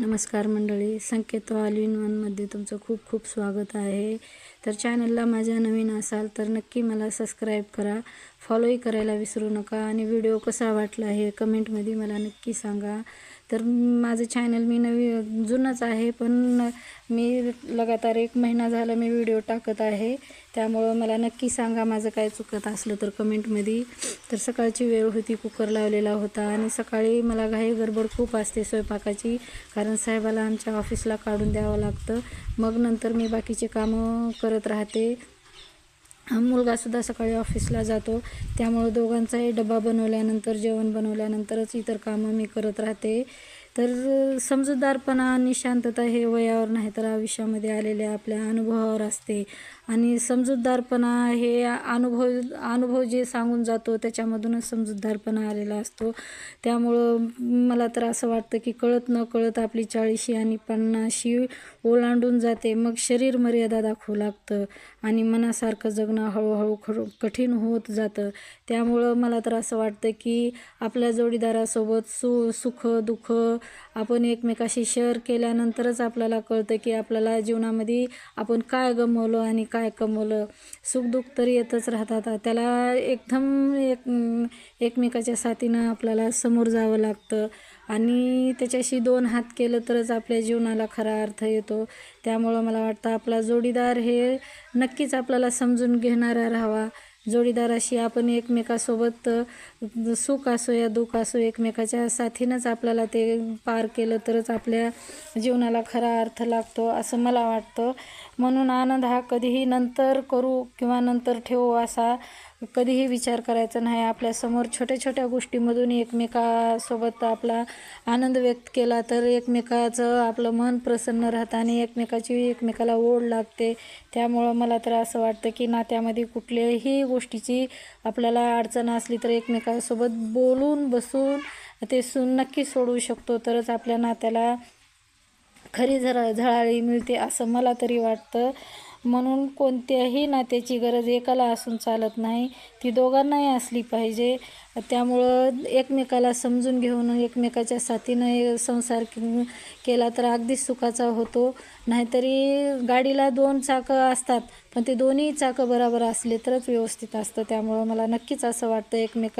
नमस्कार मंडळी संकेत all in वनमध्ये तुमचं खूप खूप स्वागत आहे. तर चॅनलला माझ्या नवीन असाल तर नक्की मला सबस्क्राईब करा फॉलोही करायला विसरू नका आणि व्हिडिओ कसा वाटला हे कमेंटमध्ये मला नक्की सांगा. तर माझं चॅनल मी नवी जुनंच आहे पण मी लगातार एक महिना झाला मी व्हिडिओ टाकत आहे. त्यामुळं मला नक्की सांगा माझं काय चुकत असलं तर कमेंटमध्ये तर सकाळची वेळ होती कुकर लावलेला होता आणि सकाळी मला घाई गडबड खूप असते स्वयंपाकाची कारण साहेबाला आमच्या ऑफिसला काढून द्यावं लागतं. मग नंतर मी बाकीचे कामं करत राहते. मुलगासुद्धा सकाळी ऑफिसला जातो. त्यामुळं दोघांचाही डबा बनवल्यानंतर जेवण बनवल्यानंतरच इतर कामं मी करत राहते. तर समजूतदारपणा आणि शांतता हे वयावर नाही तर आयुष्यामध्ये आलेल्या आपल्या अनुभवावर असते. आणि समजूतदारपणा हे अनुभव अनुभव जे सांगून जातो त्याच्यामधूनच समजूतदारपणा आलेला असतो. त्यामुळं मला तर असं वाटतं की कळत न कळत आपली चाळीशी आणि पन्नाशी ओलांडून जाते. मग शरीर मर्यादा दाखवू लागतं आणि मनासारखं जगणं हळूहळू खर कठीण होत जातं. त्यामुळं मला तर असं वाटतं की आपल्या जोडीदारासोबत सु सुख दुःख आपण एकमेकाशी शेअर केल्यानंतरच आपल्याला कळतं की आपल्याला जीवनामध्ये आपण काय गमवलं आणि काय कमवलं. सुखदुःख तर येतच राहतात. त्याला एकदम एक एकमेकाच्या साथीनं आपल्याला समोर जावं लागतं. आणि त्याच्याशी दोन हात केलं तरच आपल्या जीवनाला खरा अर्थ येतो. त्यामुळं मला वाटतं आपला जोडीदार हे नक्कीच आपल्याला समजून घेणारा राहावा. जोडीदाराशी आपण एकमेकासोबत सुख असो या दुःख असो एकमेकाच्या साथीनंच आपल्याला ते पार केलं तरच आपल्या जीवनाला खरा अर्थ लागतो असं मला वाटतं. म्हणून आनंद हा कधीही नंतर करू किंवा नंतर ठेवू असा कधीही विचार करायचा नाही. आपल्यासमोर छोट्या छोट्या गोष्टीमधून एकमेकासोबत आपला आनंद व्यक्त केला तर एकमेकाचं आपलं मन प्रसन्न राहतं आणि एकमेकाची एकमेकाला ओढ लागते. त्यामुळं मला तर असं वाटतं की नात्यामध्ये कुठल्याही गोष्टीची आपल्याला अडचण असली तर एकमेकासोबत बोलून बसून ते सु नक्की सोडवू शकतो. तरच आपल्या नात्याला खरी झरा झळाळी मिळते असं मला तरी वाटतं. म्हणून कोणत्याही नात्याची गरज एकाला असून चालत नाही. ती दोघांनाही असली पाहिजे. त्यामुळं एकमेकाला समजून घेऊन एकमेकाच्या साथीनं संसार केला तर अगदीच सुखाचा होतो. नाहीतरी गाडीला दोन चाकं असतात पण ते दोन्ही चाकं बरोबर असले तरच व्यवस्थित असतं. त्यामुळं मला नक्कीच असं वाटतं एकमेका